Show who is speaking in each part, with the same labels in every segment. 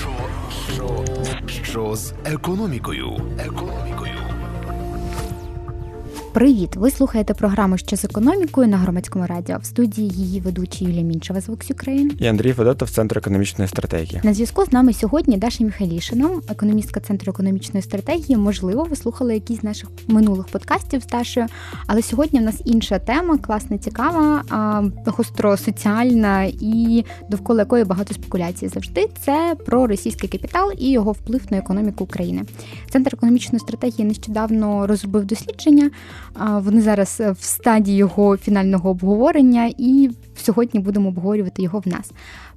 Speaker 1: Що, що, що з економікою? Економікою.
Speaker 2: Привіт! Ви слухаєте програму Що з економікою на громадському радіо. В студії її ведучі Юлія Мінчева з Vox Ukraine.
Speaker 3: І Андрій Федотов, Центр економічної стратегії.
Speaker 2: На зв'язку з нами сьогодні Даша Міхалішина, економістка Центру економічної стратегії. Можливо, ви слухали якісь з наших минулих подкастів з Дашою, але сьогодні в нас інша тема, класна, цікава, гостро соціальна і довкола якої багато спекуляцій завжди. Це про російський капітал і його вплив на економіку України. Центр економічної стратегії нещодавно розробив дослідження. Вони зараз в стадії його фінального обговорення, і сьогодні будемо обговорювати його в нас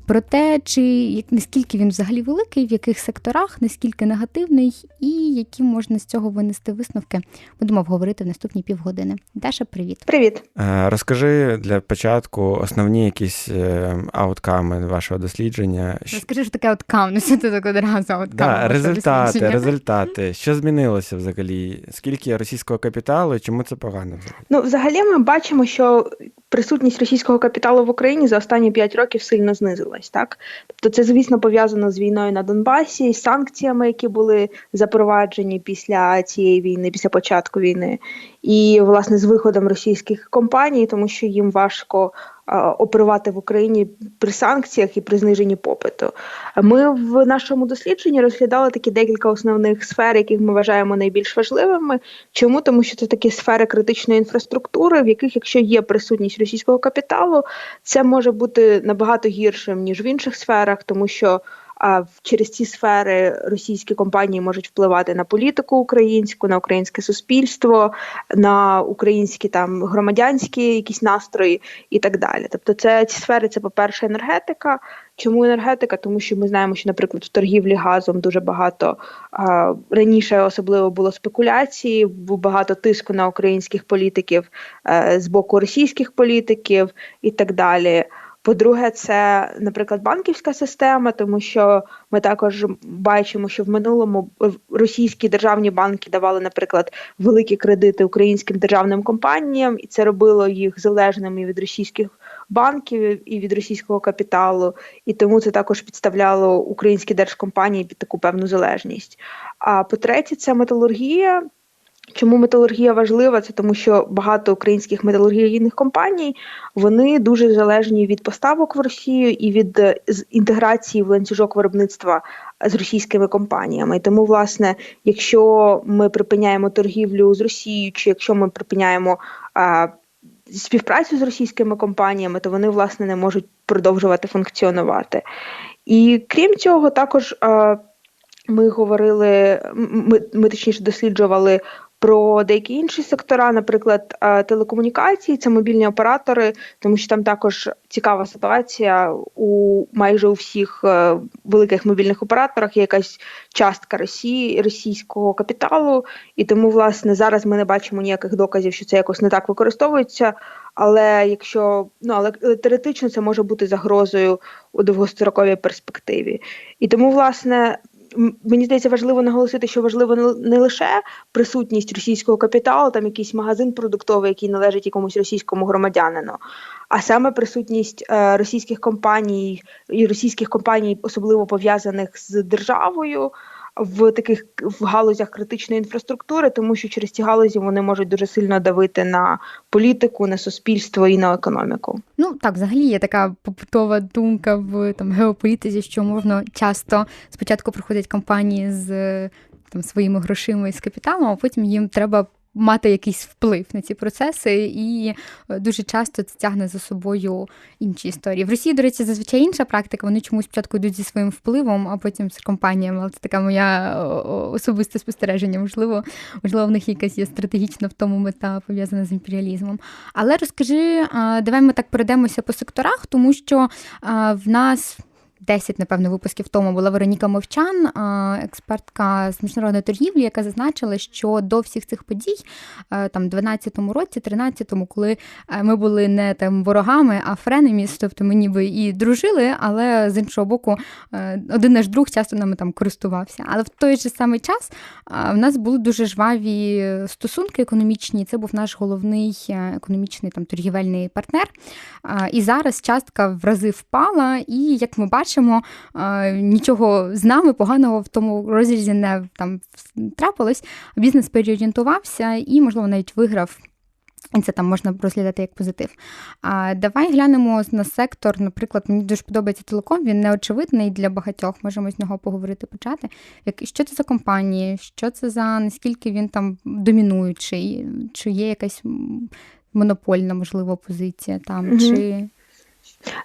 Speaker 2: про те, чи як наскільки він взагалі великий, в яких секторах, наскільки негативний, і які можна з цього винести висновки, будемо обговорити в наступні півгодини. Даша, привіт.
Speaker 4: Привіт.
Speaker 3: Е, розкажи для початку основні якісь е, аутками вашого дослідження.
Speaker 2: Розкажи, що таке ауткам, ну що ти так одразу ауткам?
Speaker 3: Да, результати, результати. Що змінилося взагалі? Скільки російського капіталу і чому це погано?
Speaker 4: Ну, взагалі, ми бачимо, що присутність російського капіталу в Україні за останні 5 років сильно знизилась. Так, тобто, це звісно пов'язано з війною на Донбасі, з санкціями, які були запроваджені після цієї війни, після початку війни, і власне з виходом російських компаній, тому що їм важко оперувати в Україні при санкціях і при зниженні попиту. Ми в нашому дослідженні розглядали такі декілька основних сфер, яких ми вважаємо найбільш важливими. Чому тому, що це такі сфери критичної інфраструктури, в яких, якщо є присутність російського капіталу, це може бути набагато гіршим ніж в інших сферах, тому що а через ці сфери російські компанії можуть впливати на політику українську, на українське суспільство, на українські там громадянські якісь настрої і так далі. Тобто, це ці сфери, це по перше, енергетика. Чому енергетика? Тому що ми знаємо, що, наприклад, в торгівлі газом дуже багато а, раніше особливо було спекуляції, був багато тиску на українських політиків а, е, з боку російських політиків і так далі. По-друге, це, наприклад, банківська система, тому що ми також бачимо, що в минулому російські державні банки давали, наприклад, великі кредити українським державним компаніям, і це робило їх залежними від російських банків і від російського капіталу. І тому це також підставляло українські держкомпанії під таку певну залежність. А по-третє, це металургія. Чому металургія важлива? Це тому, що багато українських металургійних компаній вони дуже залежні від поставок в Росію і від е, інтеграції в ланцюжок виробництва з російськими компаніями. І тому, власне, якщо ми припиняємо торгівлю з Росією, чи якщо ми припиняємо а, співпрацю з російськими компаніями, то вони власне не можуть продовжувати функціонувати. І крім цього, також. А, ми говорили, ми, ми точніше досліджували про деякі інші сектора, наприклад, е, телекомунікації, це мобільні оператори, тому що там також цікава ситуація у майже у всіх е, великих мобільних операторах. Є якась частка Росії, російського капіталу, і тому, власне, зараз ми не бачимо ніяких доказів, що це якось не так використовується. Але якщо ну але теоретично це може бути загрозою у довгостроковій перспективі, і тому, власне, мені здається, важливо наголосити, що важливо не лише присутність російського капіталу, там якийсь магазин продуктовий, який належить якомусь російському громадянину, а саме присутність е, російських компаній і російських компаній, особливо пов'язаних з державою в таких в галузях критичної інфраструктури, тому що через ці галузі вони можуть дуже сильно давити на політику, на суспільство і на економіку.
Speaker 2: Ну так, взагалі є така побутова думка в там геополітиці, що можна часто спочатку проходять кампанії з там своїми грошима і з капіталом, а потім їм треба мати якийсь вплив на ці процеси, і е, дуже часто це тягне за собою інші історії. В Росії, до речі, зазвичай інша практика. Вони чомусь спочатку йдуть зі своїм впливом, а потім з компаніями. Але це така моя особисте спостереження. Можливо, можливо, в них якась є стратегічна в тому мета пов'язана з імперіалізмом. Але розкажи, давай ми так перейдемося по секторах, тому що в нас. 10, напевно, випусків тому була Вероніка Мовчан, експертка з міжнародної торгівлі, яка зазначила, що до всіх цих подій, е, там 12-му році, 13-му, коли е, ми були не там ворогами, а френеміс, тобто ми ніби і дружили, але з іншого боку, е, один наш друг часто нами там користувався. Але в той же самий час в нас були дуже жваві стосунки економічні. Це був наш головний економічний там торгівельний партнер. І зараз частка в рази впала, і як ми бачимо бачимо, нічого з нами поганого в тому розрізі не там трапилось. Бізнес переорієнтувався і, можливо, навіть виграв. І це там можна розглядати як позитив. А давай глянемо на сектор. Наприклад, мені дуже подобається телеком. Він неочевидний для багатьох. Можемо з нього поговорити, почати. Як що це за компанії? Що це за наскільки він там домінуючий? Чи є якась монопольна, можливо, позиція там? Угу. чи...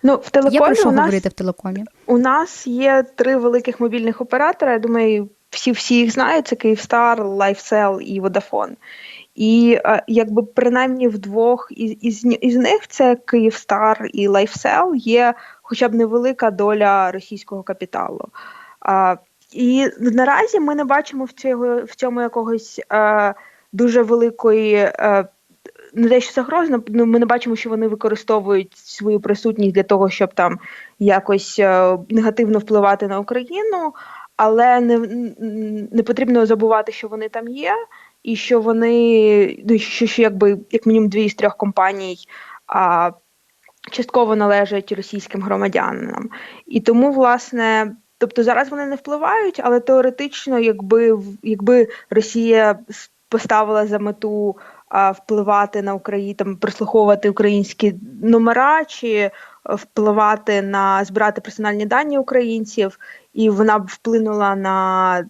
Speaker 4: Ну, в телекомі
Speaker 2: Є про що
Speaker 4: у нас,
Speaker 2: говорити в телекомі?
Speaker 4: У нас є три великих мобільних оператора. Я думаю, всі всі їх знають: це Київстар, LifeCell і Vodafone. І е, якби принаймні в двох із, із із, них це Київстар і LifeCell, є хоча б невелика доля російського капіталу. А, І наразі ми не бачимо в цього в цьому якогось а, дуже великої. А, не те, що загрозно, ну ми не бачимо, що вони використовують свою присутність для того, щоб там якось негативно впливати на Україну, але не не потрібно забувати, що вони там є і що вони ну, що, що якби як мінімум дві з трьох компаній а, частково належать російським громадянам. І тому, власне, тобто зараз вони не впливають, але теоретично, якби якби Росія поставила за мету впливати на Україну, там прислуховувати українські номера чи впливати на збирати персональні дані українців, і вона б вплинула на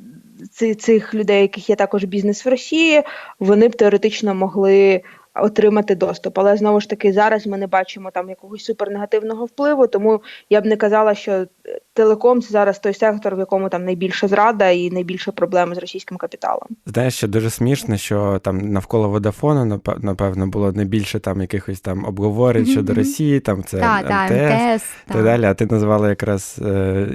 Speaker 4: цих людей, яких є також бізнес в Росії, вони б теоретично могли отримати доступ. Але знову ж таки, зараз ми не бачимо там якогось супернегативного впливу, тому я б не казала, що телеком це зараз той сектор, в якому там найбільша зрада і найбільше проблеми з російським капіталом.
Speaker 3: Знаєш, що дуже смішно, що там навколо Водафону, напевно, було найбільше там якихось там обговорень mm-hmm. щодо Росії, там це
Speaker 2: та, МТС, та, МТС,
Speaker 3: так далі. А ти назвала якраз е,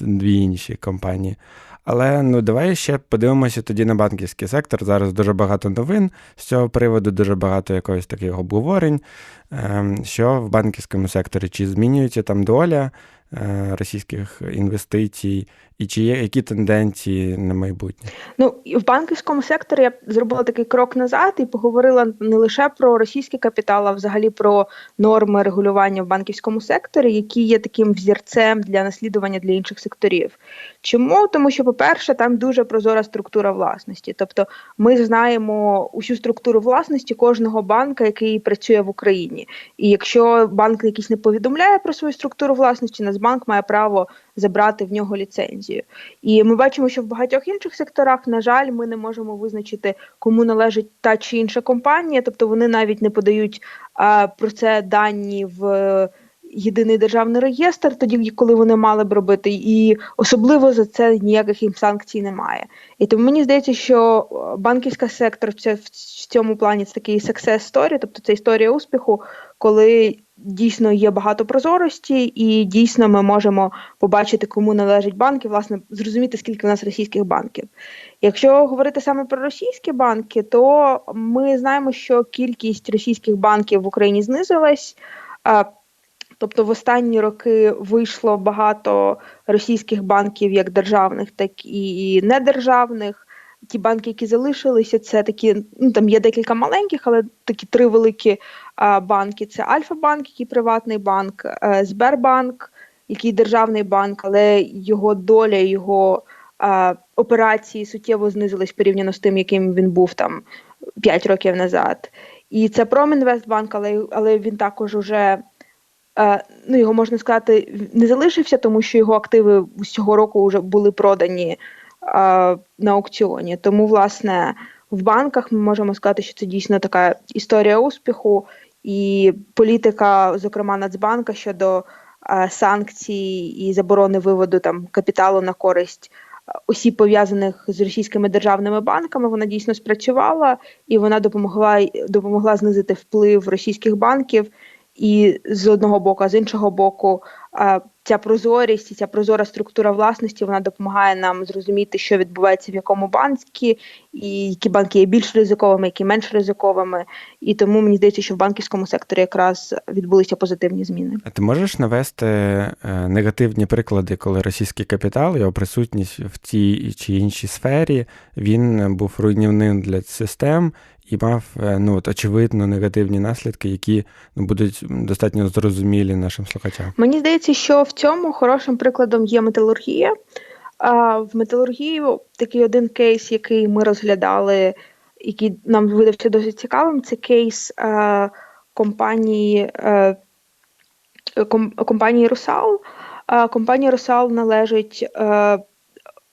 Speaker 3: дві інші компанії. Але ну давай ще подивимося тоді на банківський сектор. Зараз дуже багато новин з цього приводу, дуже багато якогось таких обговорень, ем, що в банківському секторі чи змінюється там доля російських інвестицій, і чи є які тенденції на майбутнє?
Speaker 4: Ну в банківському секторі я зробила такий крок назад і поговорила не лише про російський капітал, а взагалі про норми регулювання в банківському секторі, які є таким взірцем для наслідування для інших секторів. Чому? Тому що, по-перше, там дуже прозора структура власності. Тобто ми знаємо усю структуру власності кожного банка, який працює в Україні. І якщо банк якийсь не повідомляє про свою структуру власності, Нацбанк має право забрати в нього ліцензію. І ми бачимо, що в багатьох інших секторах, на жаль, ми не можемо визначити, кому належить та чи інша компанія, тобто вони навіть не подають а, про це дані в. Єдиний державний реєстр, тоді коли вони мали б робити, і особливо за це ніяких їм санкцій немає. І тому мені здається, що банківський сектор це в цьому плані це такий success story, тобто це історія успіху, коли дійсно є багато прозорості, і дійсно ми можемо побачити, кому належать банки, власне, зрозуміти, скільки в нас російських банків. Якщо говорити саме про російські банки, то ми знаємо, що кількість російських банків в Україні знизилась. Тобто в останні роки вийшло багато російських банків, як державних, так і недержавних. Ті банки, які залишилися, це такі, ну там є декілька маленьких, але такі три великі а, банки: це Альфа-банк, який приватний банк, а, е, Сбербанк, який державний банк, але його доля, його а, операції суттєво знизились порівняно з тим, яким він був там 5 років назад. І це Промінвестбанк, але але він також уже. Е, ну, його можна сказати, не залишився, тому що його активи з цього року вже були продані на аукціоні. Тому, власне, в банках ми можемо сказати, що це дійсно така історія успіху, і політика, зокрема Нацбанка щодо санкцій і заборони виводу там капіталу на користь. Осіб пов'язаних з російськими державними банками вона дійсно спрацювала і вона допомогла допомогла знизити вплив російських банків і з одного боку, а з іншого боку, ця прозорість і ця прозора структура власності вона допомагає нам зрозуміти, що відбувається в якому банку, і які банки є більш ризиковими, які менш ризиковими. І тому мені здається, що в банківському секторі якраз відбулися позитивні зміни.
Speaker 3: А ти можеш навести е, негативні приклади, коли російський капітал, його присутність в тій чи іншій сфері, він був руйнівним для систем і мав е, ну, от, очевидно негативні наслідки, які ну, будуть достатньо зрозумілі нашим слухачам.
Speaker 4: Мені здається, що в цьому хорошим прикладом є металургія. А в металургії такий один кейс, який ми розглядали, який нам видався досить цікавим, це кейс е, компанії е, ком, компанії Русал. Е, компанія Русал належить е,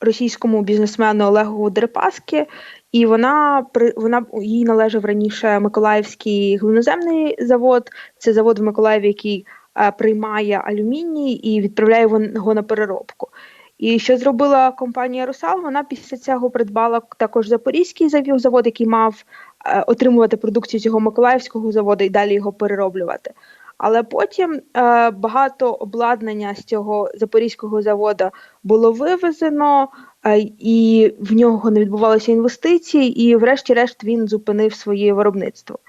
Speaker 4: російському бізнесмену Олегу Дерипаски, і вона вона їй належав раніше Миколаївський глиноземний завод. Це завод в Миколаєві, який е, приймає алюміній і відправляє його на переробку. І що зробила компанія Русал? Вона після цього придбала також Запорізький завод, який мав е, отримувати продукцію цього Миколаївського заводу і далі його перероблювати. Але потім е, багато обладнання з цього запорізького заводу було вивезено, і в нього не відбувалися інвестиції, і, врешті-решт, він зупинив своє виробництво.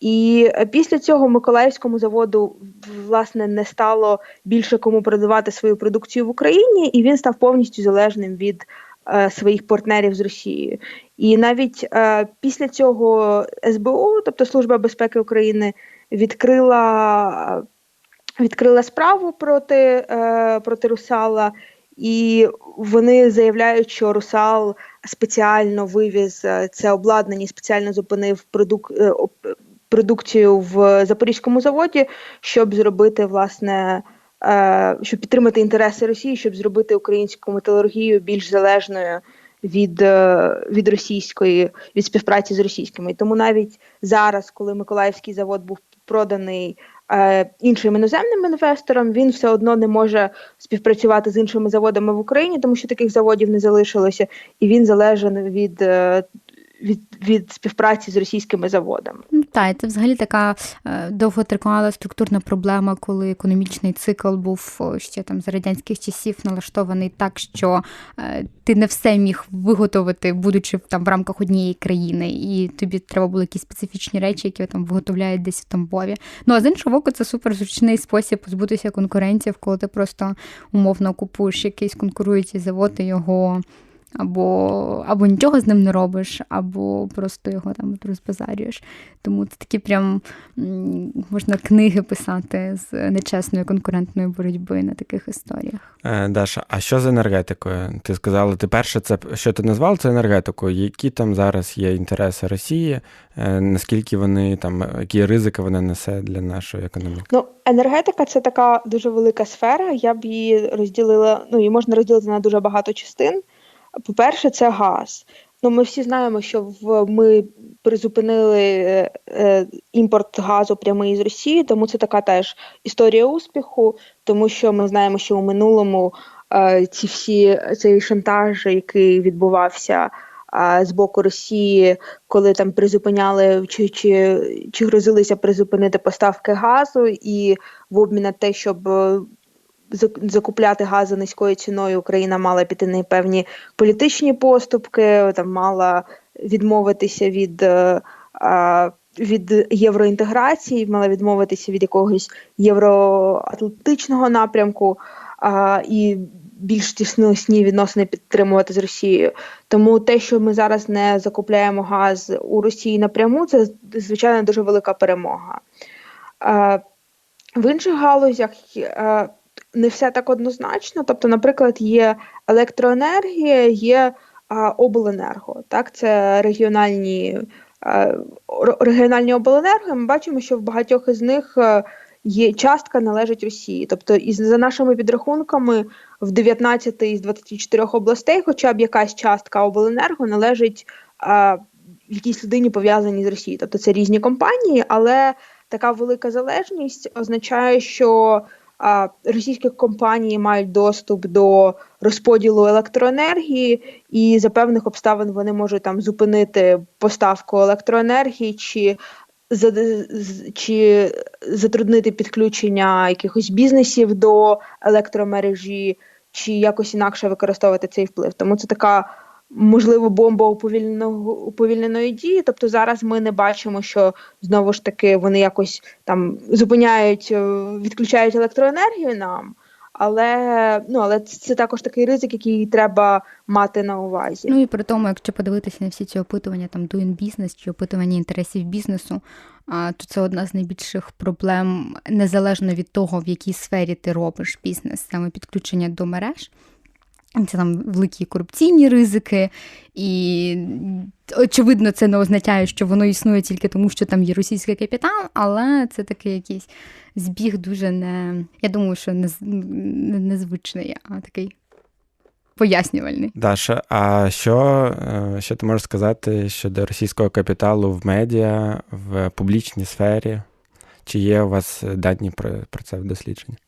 Speaker 4: І е, після цього Миколаївському заводу власне не стало більше кому продавати свою продукцію в Україні, і він став повністю залежним від е, своїх партнерів з Росією. І навіть е, після цього СБУ, тобто Служба безпеки України, відкрила відкрила справу проти, е, проти Русала. І вони заявляють, що Русал спеціально вивіз е, це обладнання, спеціально зупинив продук... Е, продукцію в Запорізькому заводі, щоб зробити власне, е, щоб підтримати інтереси Росії, щоб зробити українську металургію більш залежною від від російської від співпраці з російськими. Тому навіть зараз, коли Миколаївський завод був проданий іншим іноземним інвесторам, він все одно не може співпрацювати з іншими заводами в Україні, тому що таких заводів не залишилося, і він залежен від від від співпраці з російськими заводами.
Speaker 2: Так, це взагалі така е, довготривала структурна проблема, коли економічний цикл був ще там з радянських часів налаштований так, що е, ти не все міг виготовити, будучи там в рамках однієї країни, і тобі треба були якісь специфічні речі, які там виготовляють десь в Тамбові. Ну а з іншого боку, це супер зручний спосіб позбутися конкуренців, коли ти просто умовно купуєш якийсь конкуруючий завод і його або або нічого з ним не робиш, або просто його там розбазарюєш. Тому це такі прям можна книги писати з нечесної конкурентної боротьби на таких історіях.
Speaker 3: Е, Даша, а що з енергетикою? Ти сказала, ти перше, це що ти назвав це енергетикою? Які там зараз є інтереси Росії? Е, наскільки вони там, які ризики вона несе для нашої економіки?
Speaker 4: Ну, енергетика це така дуже велика сфера. Я б її розділила. Ну її можна розділити на дуже багато частин. По-перше, це газ. Ну, Ми всі знаємо, що в ми призупинили е, е, імпорт газу прямий з Росії, тому це така теж історія успіху, тому що ми знаємо, що у минулому е, ці всі цей шантаж, який відбувався е, з боку Росії, коли там призупиняли чи чи, чи грозилися призупинити поставки газу, і в обмін на те, щоб закупляти газ низькою ціною Україна мала піти на певні політичні поступки, там мала відмовитися від. Е, від євроінтеграції, мала відмовитися від якогось євроатлантичного напрямку і більш тісні відносини підтримувати з Росією. Тому те, що ми зараз не закупляємо газ у Росії напряму, це звичайно дуже велика перемога. В інших галузях а, не все так однозначно. Тобто, наприклад, є електроенергія, є а, обленерго. Так, це регіональні а, регіональні обленерго. Ми бачимо, що в багатьох із них є частка належить Росії. Тобто, із за нашими підрахунками, в 19 із 24 областей, хоча б якась частка обленерго належить а, якійсь людині пов'язаній з Росією. Тобто це різні компанії, але така велика залежність означає, що російські компанії мають доступ до розподілу електроенергії, і за певних обставин вони можуть там зупинити поставку електроенергії чи чи затруднити підключення якихось бізнесів до електромережі, чи якось інакше використовувати цей вплив. Тому це така можливо бомба уповільненого уповільненої дії. Тобто зараз ми не бачимо, що знову ж таки вони якось там зупиняють, е, відключають електроенергію нам. але ну але це також такий ризик, який треба мати на увазі.
Speaker 2: Ну і при тому, якщо подивитися на всі ці опитування, там Doing Business чи опитування інтересів бізнесу, то це одна з найбільших проблем незалежно від того, в якій сфері ти робиш бізнес, саме підключення до мереж. Це там великі корупційні ризики, і очевидно, це не означає, що воно існує тільки тому, що там є російський капітал, але це такий якийсь збіг дуже не. Я думаю, що не, не незвичний, а такий пояснювальний.
Speaker 3: Даша, а що, е, що ти можеш сказати щодо російського капіталу в медіа, в публічній сфері? Чи є у вас дані про, про це в дослідженні?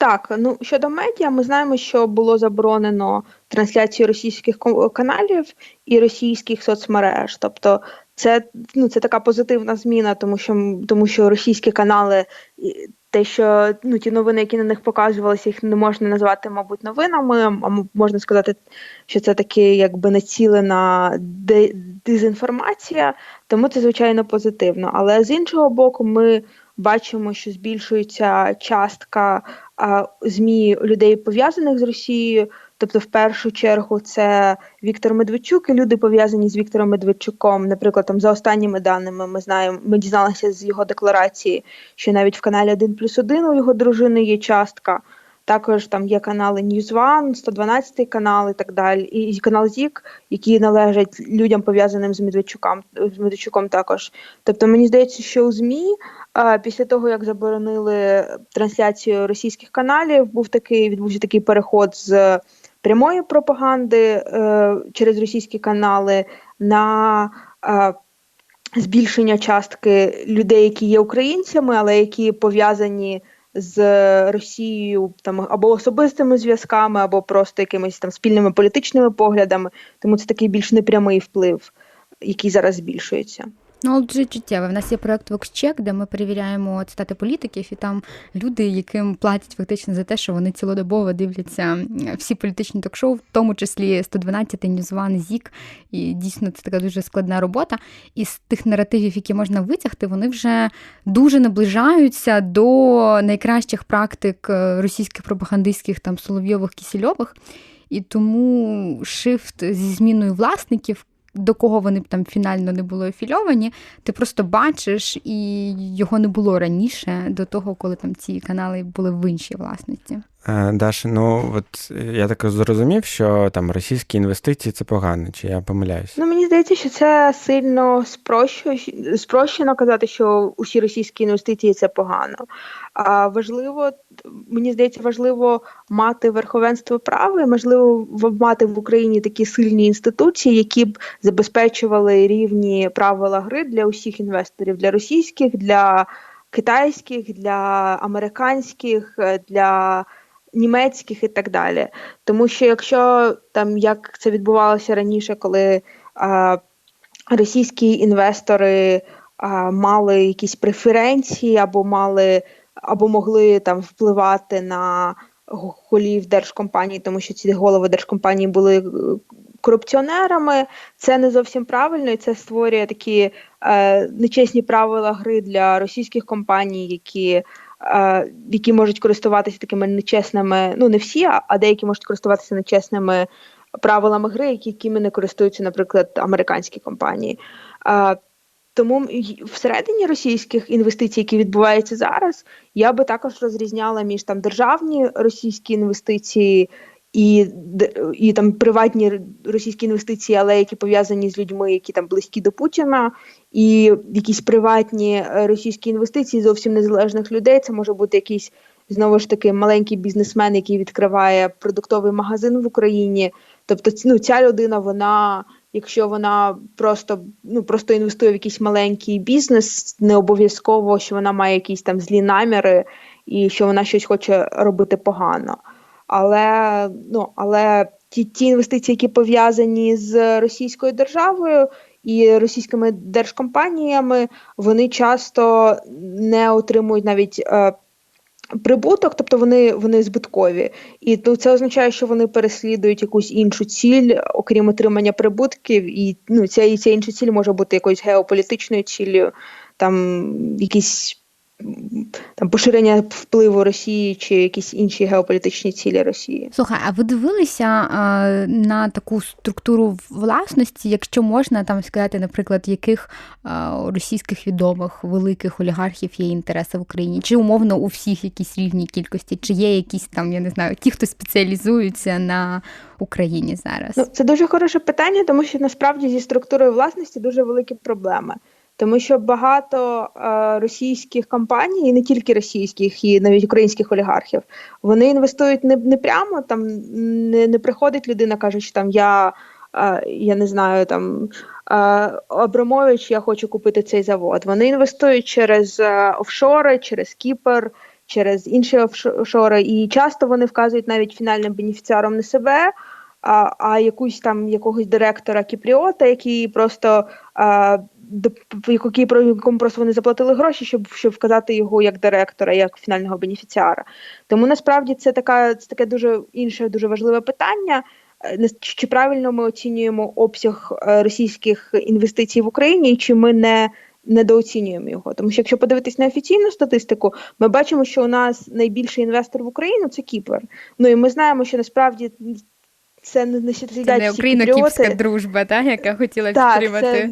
Speaker 4: Так, ну щодо медіа, ми знаємо, що було заборонено трансляцію російських каналів і російських соцмереж. Тобто, це ну це така позитивна зміна, тому що тому що російські канали, те, що ну ті новини, які на них показувалися, їх не можна назвати, мабуть, новинами. А можна сказати, що це таки якби націлена дезінформація, тому це звичайно позитивно. Але з іншого боку, ми бачимо, що збільшується частка змі людей пов'язаних з Росією. Тобто, в першу чергу, це Віктор Медведчук і люди пов'язані з Віктором Медведчуком. Наприклад, там за останніми даними ми знаємо, ми дізналися з його декларації, що навіть в каналі 1 плюс 1 у його дружини є частка. Також там є канали News One, 112 канал і так далі, і канал Зік, які належать людям пов'язаним з Медведчуком з Медведчуком також. Тобто мені здається, що у ЗМІ після того, як заборонили трансляцію російських каналів, був такий відбувся такий переход з прямої пропаганди е, через російські канали на е, збільшення частки людей, які є українцями, але які пов'язані з Росією там або особистими зв'язками, або просто якимись там спільними політичними поглядами. Тому це такий більш непрямий вплив, який зараз збільшується.
Speaker 2: Ну, дуже чуттєве. В нас є проект VoxCheck, де ми перевіряємо цитати політиків, і там люди, яким платять фактично за те, що вони цілодобово дивляться всі політичні ток-шоу, в тому числі 112 Ньюзван, Зік. І дійсно це така дуже складна робота. І з тих наративів, які можна витягти, вони вже дуже наближаються до найкращих практик е, російських пропагандистських там Соловйових Кісільових. І тому шифт зі зміною власників до кого вони б там фінально не були афільовані, ти просто бачиш, і його не було раніше до того, коли там ці канали були в іншій власності.
Speaker 3: Е, Даша, ну от я так зрозумів, що там російські інвестиції це погано, чи я помиляюсь?
Speaker 4: Ну мені здається, що це сильно спрощено, спрощено казати, що усі російські інвестиції це погано. А важливо, мені здається, важливо мати верховенство права, і можливо мати в Україні такі сильні інституції, які б забезпечували рівні правила гри для усіх інвесторів, для російських, для китайських, для американських, для німецьких і так далі. Тому що якщо там як це відбувалося раніше, коли а, російські інвестори а, мали якісь преференції або мали або могли там впливати на голів держкомпаній, тому що ці голови держкомпаній були е, корупціонерами, це не зовсім правильно, і це створює такі е, нечесні правила гри для російських компаній, які які можуть користуватися такими нечесними, ну не всі, а деякі можуть користуватися нечесними правилами гри, якими не користуються, наприклад, американські компанії. Тому всередині російських інвестицій, які відбуваються зараз, я би також розрізняла між там державні російські інвестиції і і там приватні російські інвестиції, але які пов'язані з людьми, які там близькі до Путіна, і якісь приватні е, російські інвестиції зовсім незалежних людей. Це може бути якийсь знову ж таки маленький бізнесмен, який відкриває продуктовий магазин в Україні. Тобто, ну ця людина, вона. Якщо вона просто ну просто інвестує в якийсь маленький бізнес, не обов'язково, що вона має якісь там злі наміри і що вона щось хоче робити погано. Але ну але ті ті інвестиції, які пов'язані з російською державою і російськими держкомпаніями, вони часто не отримують навіть. Е, Прибуток, тобто вони вони збиткові, і то це означає, що вони переслідують якусь іншу ціль, окрім отримання прибутків, і ну ця ця інша ціль може бути якоюсь геополітичною ціллю, там якісь там поширення впливу Росії чи якісь інші геополітичні цілі Росії.
Speaker 2: Слухай, а ви дивилися а, на таку структуру власності, якщо можна там сказати, наприклад, яких а, російських відомих великих олігархів є інтереси в Україні? Чи умовно у всіх якісь рівні кількості? Чи є якісь там, я не знаю, ті, хто спеціалізуються на Україні зараз?
Speaker 4: Ну, це дуже хороше питання, тому що насправді зі структурою власності дуже великі проблеми. Тому що багато е, російських компаній, і не тільки російських, і навіть українських олігархів, вони інвестують не не прямо там, не не приходить людина, каже, що там я е, я не знаю там е, Абрамович, я хочу купити цей завод. Вони інвестують через е, офшори, через Кіпр, через інші офшори, і часто вони вказують навіть фінальним бенефіціаром не себе. А а якусь там якогось директора Кіпріота, який просто а, якому просто вони заплатили гроші, щоб щоб вказати його як директора, як фінального бенефіціара. Тому насправді це така це таке дуже інше, дуже важливе питання. Е, чи правильно ми оцінюємо обсяг е, російських інвестицій в Україні, чи ми не недооцінюємо його? Тому що якщо подивитись на офіційну статистику, ми бачимо, що у нас найбільший інвестор в Україну це Кіпр. Ну і ми знаємо, що насправді це не не
Speaker 2: не україно-кіпська дружба, та, яка хотіла підтримати. Це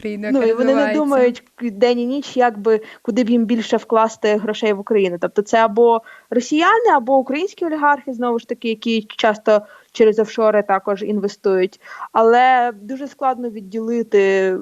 Speaker 2: країну.
Speaker 4: Ну і вони не думають день і ніч, як би куди б їм більше вкласти грошей в Україну. Тобто це або росіяни, або українські олігархи, знову ж таки, які часто через офшори також інвестують. Але дуже складно відділити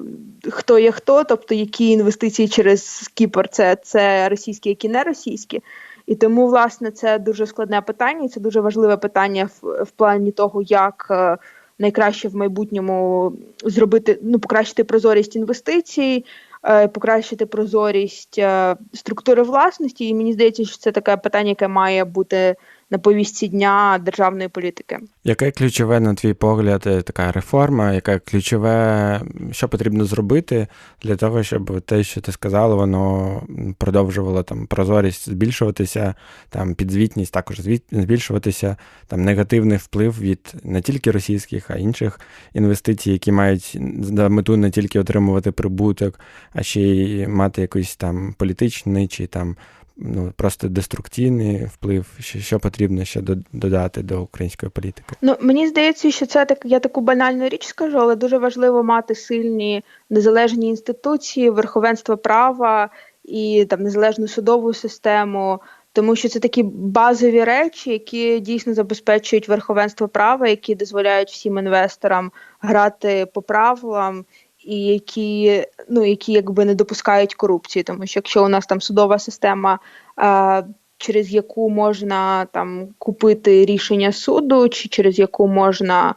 Speaker 4: хто є хто, тобто які інвестиції через Кіпр, це, це російські, які не російські. І тому, власне, це дуже складне питання, і це дуже важливе питання в, в плані того, як е, найкраще в майбутньому зробити, ну покращити прозорість інвестицій, е, покращити прозорість е, структури власності. І мені здається, що це таке питання, яке має бути на повістці дня державної політики.
Speaker 3: Яке ключове, на твій погляд, е, така реформа? Яке ключове, що потрібно зробити для того, щоб те, що ти сказала, воно продовжувало там прозорість збільшуватися, там підзвітність також збільшуватися, там негативний вплив від не тільки російських, а інших інвестицій, які мають за мету не тільки отримувати прибуток, а ще й мати якийсь там політичний чи там ну просто деструктивний вплив, що що потрібно ще додати до української політики?
Speaker 4: Ну мені здається, що це так. Я таку банальну річ скажу, але дуже важливо мати сильні незалежні інституції, верховенство права і там незалежну судову систему. Тому що це такі базові речі, які дійсно забезпечують верховенство права, які дозволяють всім інвесторам грати по правилам і які ну які якби не допускають корупції, тому що якщо у нас там судова система. Е, Через яку можна там купити рішення суду, чи через яку можна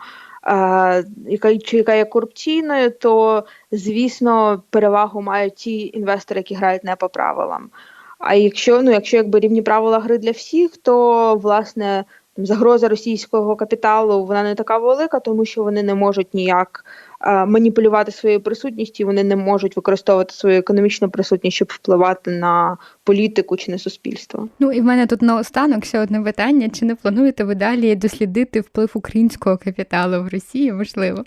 Speaker 4: яка чи яка є корупційною, то звісно перевагу мають ті інвестори, які грають не по правилам. А якщо ну, якщо якби рівні правила гри для всіх, то власне там загроза російського капіталу вона не така велика, тому що вони не можуть ніяк маніпулювати своєю присутністю, вони не можуть використовувати свою економічну присутність, щоб впливати на політику чи на суспільство.
Speaker 2: Ну і в мене тут наостанок ще одне питання: чи не плануєте ви далі дослідити вплив українського капіталу в Росії? Можливо,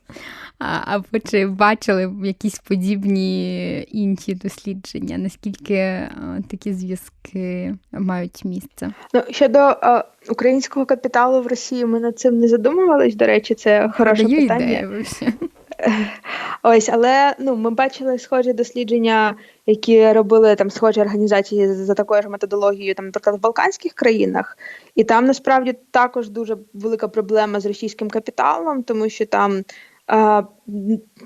Speaker 2: або чи бачили якісь подібні інші дослідження? Наскільки такі зв'язки мають місце?
Speaker 4: Ну щодо українського капіталу в Росії, ми над цим не задумувались. До речі, це хороше Даю питання. Ідею, Ось, але ну ми бачили схожі дослідження, які робили там схожі організації за такою ж методологією, там, наприклад, в Балканських країнах, і там насправді також дуже велика проблема з російським капіталом, тому що там. А,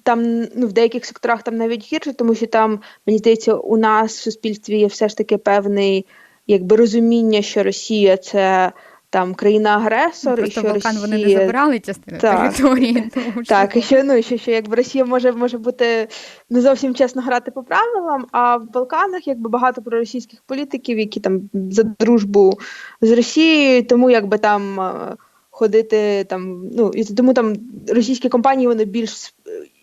Speaker 4: там ну, в деяких секторах там навіть гірше, тому що там, мені здається, у нас в суспільстві є все ж таки певний якби розуміння, що Росія це там країна-агресор,
Speaker 2: ну,
Speaker 4: і що
Speaker 2: Балкан
Speaker 4: Росія...
Speaker 2: вони не забирали частину так, території.
Speaker 4: Тому що... Так, і що ну що, що якби Росія може може бути не зовсім чесно грати по правилам, а в Балканах якби багато проросійських політиків, які там за дружбу з Росією, тому якби там е, ходити там, ну і тому там російські компанії вони більш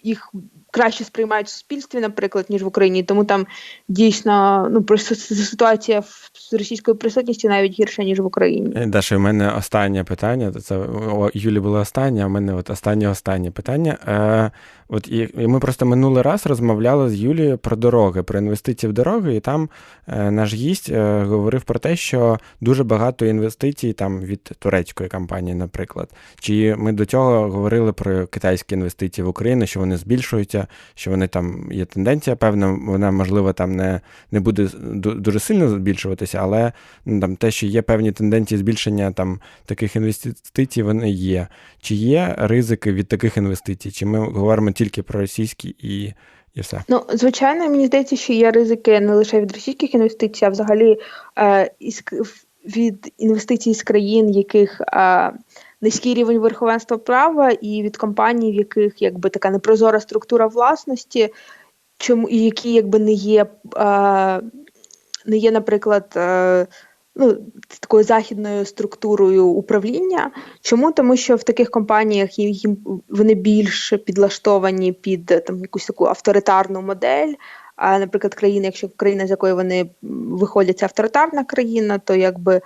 Speaker 4: їх краще сприймають в суспільстві, наприклад, ніж в Україні. Тому там дійсно ну просто ситуація з російською присутністю навіть гірша ніж в Україні.
Speaker 3: Е, Даша, у мене останнє питання. Це у Юлі було останнє, а у мене от останнє останнє питання. Е, От і, і ми просто минулий раз розмовляли з Юлією про дороги, про інвестиції в дороги, і там е, наш гість е, говорив про те, що дуже багато інвестицій там від турецької компанії, наприклад. Чи ми до цього говорили про китайські інвестиції в Україну, що вони збільшуються, що вони там є тенденція, певна, вона можливо там не не буде дуже сильно збільшуватися, але ну, там те, що є певні тенденції збільшення там таких інвестицій, вони є. Чи є ризики від таких інвестицій? Чи ми говоримо тільки про російські і і все?
Speaker 4: Ну, звичайно, мені здається, що є ризики не лише від російських інвестицій, а взагалі е, із, від інвестицій з країн, яких е, низький рівень верховенства права, і від компаній, в яких якби така непрозора структура власності, чому які якби не є, е, не є, наприклад. Е, ну, такою західною структурою управління. Чому? Тому що в таких компаніях їм вони більш підлаштовані під там якусь таку авторитарну модель. А, наприклад, країна, якщо країна, з якої вони виходять, це авторитарна країна, то якби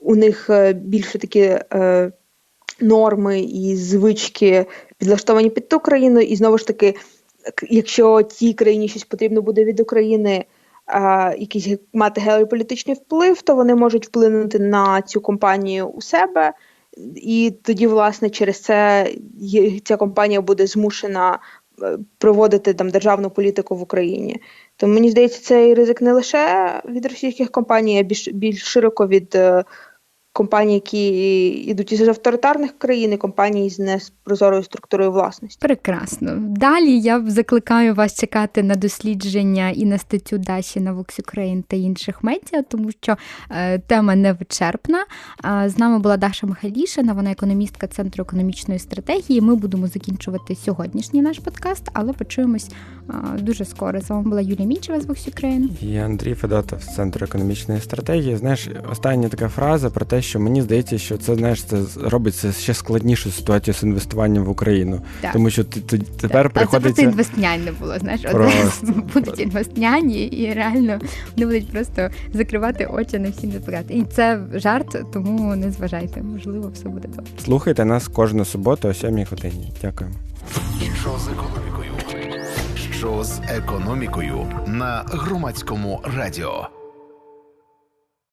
Speaker 4: у них е, більше такі е, норми і звички підлаштовані під ту країну, і знову ж таки, якщо тій країні щось потрібно буде від України якийсь мати геополітичний вплив, то вони можуть вплинути на цю компанію у себе, і тоді, власне, через це ця компанія буде змушена е, проводити там державну політику в Україні. Тому мені здається, цей ризик не лише від російських компаній, а більш більш широко від е, компанії, які йдуть із авторитарних країн, і компанії з непрозорою структурою власності.
Speaker 2: Прекрасно. Далі я закликаю вас чекати на дослідження і на статтю Даші на Vox Ukraine та інших медіа, тому що е, тема невичерпна. Е, з нами була Даша Михайлішина, вона економістка Центру економічної стратегії. Ми будемо закінчувати сьогоднішній наш подкаст, але почуємось е, дуже скоро. З вами була Юлія Мічева з Vox Ukraine.
Speaker 3: І Андрій Федотов з Центру економічної стратегії. Знаєш, остання така фраза про те, що мені здається, що це знаєш, це робить це ще складнішу ситуацію з інвестуванням в Україну. Так. Тому що ти, ти тепер так. приходиться...
Speaker 2: А це просто інвестняні було. Знаєш, просто, будуть інвестняні, і реально вони будуть просто закривати очі на всі непорядки. І це жарт, тому не зважайте. Можливо, все буде добре.
Speaker 3: Слухайте нас кожну суботу о 7 годині. Дякую.
Speaker 1: Що з економікою? Що з економікою на громадському радіо?